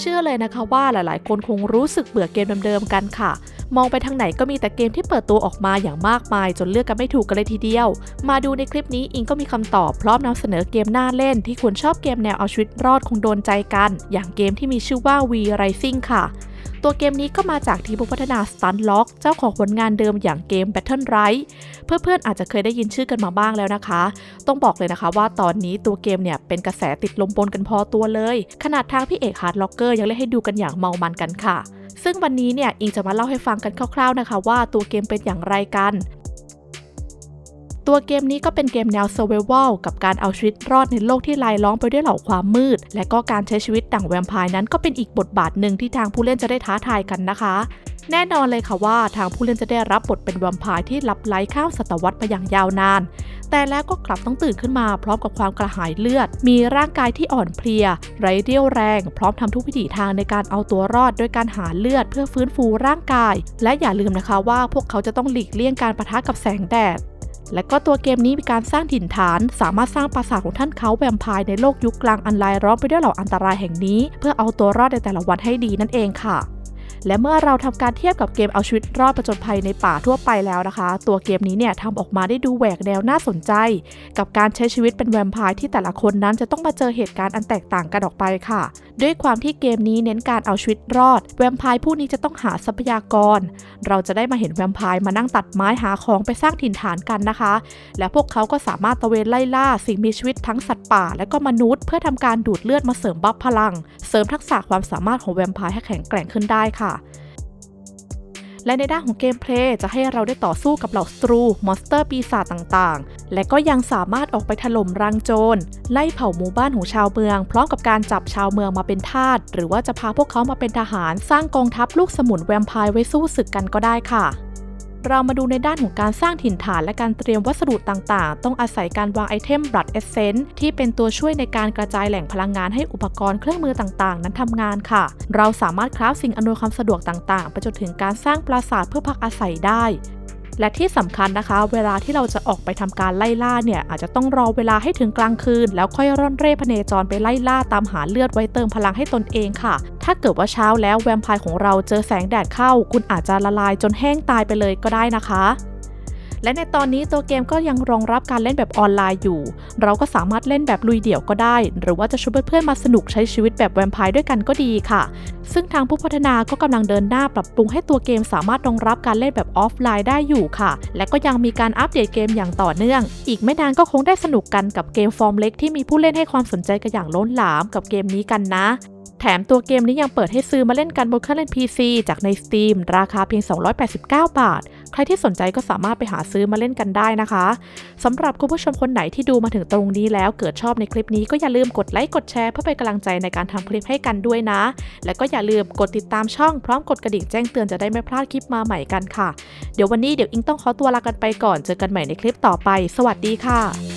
เชื่อเลยนะคะว่าหลายๆ คนคงรู้สึกเบื่อเกมเดิมๆกันค่ะ มองไปทางไหนก็มีแต่เกมที่เปิดตัวออกมาอย่างมากมาย จนเลือกกันไม่ถูกกันเลยทีเดียว มาดูในคลิปนี้อิงก็มีคำตอบพร้อมนำเสนอเกมน่าเล่น ที่คุณชอบเกมแนวเอาชีวิตรอดคงโดนใจกัน อย่างเกมที่มีชื่อว่า V Rising ค่ะ ตัวเกมนี้ก็มาจากทีมผู้พัฒนา Stunlock เจ้าของผลงานเดิมอย่างเกม Battle Right เพื่อนๆอาจจะเคยได้ยินชื่อกันมาบ้างแล้วนะคะ ต้องบอกเลยนะคะว่าตอนนี้ตัวเกมเนี่ยเป็นกระแสติดลมบนกันพอตัวเลย ขนาดทางพี่เอกฮาร์ดล็อกเกอร์ยังเล่นให้ดูกันอย่างเมามันกันค่ะซึ่งวันนี้เนี่ยอิงจะมาเล่าให้ฟังกันคร่าวๆนะคะ ว่าตัวเกมเป็นอย่างไรกัน ตัวเกมนี้ก็เป็นเกมแนว survival กับการเอาชีวิตรอดในโลกที่ลายล้อมไปด้วยเหล่าความมืด และก็การใช้ชีวิตดั่งแวมไพร์นั้นก็เป็นอีกบทบาทหนึ่งที่ทางผู้เล่นจะได้ท้าทายกันนะคะ แน่นอนเลยค่ะว่าทางผู้เล่นจะได้รับบทเป็นแวมไพร์ที่ลับไล้ข้ามศตวรรษไปอย่างยาวนาน แต่แล้วก็กลับต้องตื่นขึ้นมาพร้อมกับความกระหายเลือด มีร่างกายที่อ่อนเพลีย ไร้เรี่ยวแรง พร้อมทำทุกวิถีทางในการเอาตัวรอดด้วยการหาเลือดเพื่อฟื้นฟูร่างกาย และอย่าลืมนะคะว่าพวกเขาจะต้องหลีกเลี่ยงการปะทะกับแสงแดด และก็ตัวเกมนี้มีการสร้างถิ่นฐาน สามารถสร้างปราสาทของท่านเขาแวมไพร์ในโลกยุคกลางอันลายล้อมไปด้วยเหล่าอันตรายแห่งนี้ เพื่อเอาตัวรอดในแต่ละวันให้ดีนั่นเองค่ะ และเมื่อเราทำการเทียบกับเกมเอาชีวิตรอดประจนภัยในป่าทั่วไปแล้วนะคะ ตัวเกมนี้เนี่ยทำออกมาได้ดูแหวกแนวน่าสนใจ กับการใช้ชีวิตเป็นแวมไพร์ที่แต่ละคนนั้นจะต้องมาเจอเหตุการณ์อันแตกต่างกันออกไปค่ะ ด้วยความที่เกมนี้เน้นการเอาชีวิตรอด แวมไพร์ผู้นี้จะต้องหาทรัพยากร เราจะได้มาเห็นแวมไพร์มานั่งตัดไม้หาของไปสร้างถิ่นฐานกันนะคะ และพวกเขาก็สามารถตะเวนไล่ล่าสิ่งมีชีวิตทั้งสัตว์ป่า และก็มนุษย์ เพื่อทำการดูดเลือดมาเสริมบัฟพลัง เสริมทักษะความสามารถของแวมไพร์ให้แข็งแกร่งขึ้นได้ค่ะ และในด้านของเกมเพลย์จะให้เราได้ต่อสู้กับเหล่าสตรู มอนสเตอร์ปีศาจต่างๆ และก็ยังสามารถออกไปถล่มรังโจร ไล่เผาหมู่บ้านของชาวเมือง พร้อมกับการจับชาวเมืองมาเป็นทาสหรือว่าจะพาพวกเขามาเป็นทหาร สร้างกองทัพลูกสมุนแวมไพร์ไว้สู้ศึกกันก็ได้ค่ะ เรามาดูในด้านของการสร้างถิ่นฐานและการเตรียมวัสดุต่างๆ ต้องอาศัยการวางไอเทมบลัดเอเซนที่เป็นตัวช่วยในการกระจายแหล่งพลังงานให้อุปกรณ์เครื่องมือต่างๆ นั้นทำงานค่ะ เราสามารถคราฟสิ่งอำนวยความสะดวกต่างๆ ไปจนถึงการสร้างปราสาทเพื่อพักอาศัยได้ และที่สำคัญนะคะ เวลาที่เราจะออกไปทำการไล่ล่าเนี่ย อาจจะต้องรอเวลาให้ถึงกลางคืน แล้วค่อยร่อนเร่พเนจรไปไล่ล่าตามหาเลือดไว้เติมพลังให้ตนเองค่ะ ถ้าเกิดว่าเช้าแล้วแวมไพร์ของเราเจอแสงแดดเข้า คุณอาจจะละลายจนแห้งตายไปเลยก็ได้นะคะ และในตอนนี้ตัวเกมก็ยังรองรับการเล่นแบบออนไลน์อยู่ เราก็สามารถเล่นแบบลุยเดี่ยวก็ได้ หรือว่าจะชวนเพื่อนๆมาสนุกใช้ชีวิตแบบแวมไพร์ด้วยกันก็ดีค่ะ ซึ่งทางผู้พัฒนาก็กำลังเดินหน้าปรับปรุงให้ตัวเกมสามารถรองรับการเล่นแบบออฟไลน์ได้อยู่ค่ะ และก็ยังมีการอัปเดตเกมอย่างต่อเนื่อง อีกไม่นานก็คงได้สนุกกันกับเกมฟอร์มเล็กที่มีผู้เล่นให้ความสนใจกันอย่างล้นหลามกับเกมนี้กันนะ แถมตัวเกมนี้ยังเปิดให้ซื้อมาเล่นกันบนเครื่องเล่น PC จากใน Steam ราคาเพียง 289 บาท ใครที่สนใจก็สามารถไปหาซื้อมาเล่นกันได้นะคะสำหรับคุณผู้ชมคนไหนที่ดูมาถึงตรงนี้แล้วเกิดชอบในคลิปนี้ก็อย่าลืมกดไลค์กดแชร์เพื่อเป็นกำลังใจในการทำคลิปให้กันด้วยนะ และก็อย่าลืมกดติดตามช่องพร้อมกดกระดิ่งแจ้งเตือนจะได้ไม่พลาดคลิปมาใหม่กันค่ะ เดี๋ยววันนี้เดี๋ยวอิงต้องขอตัวลากันไปก่อนเจอกันใหม่ในคลิปต่อไป สวัสดีค่ะ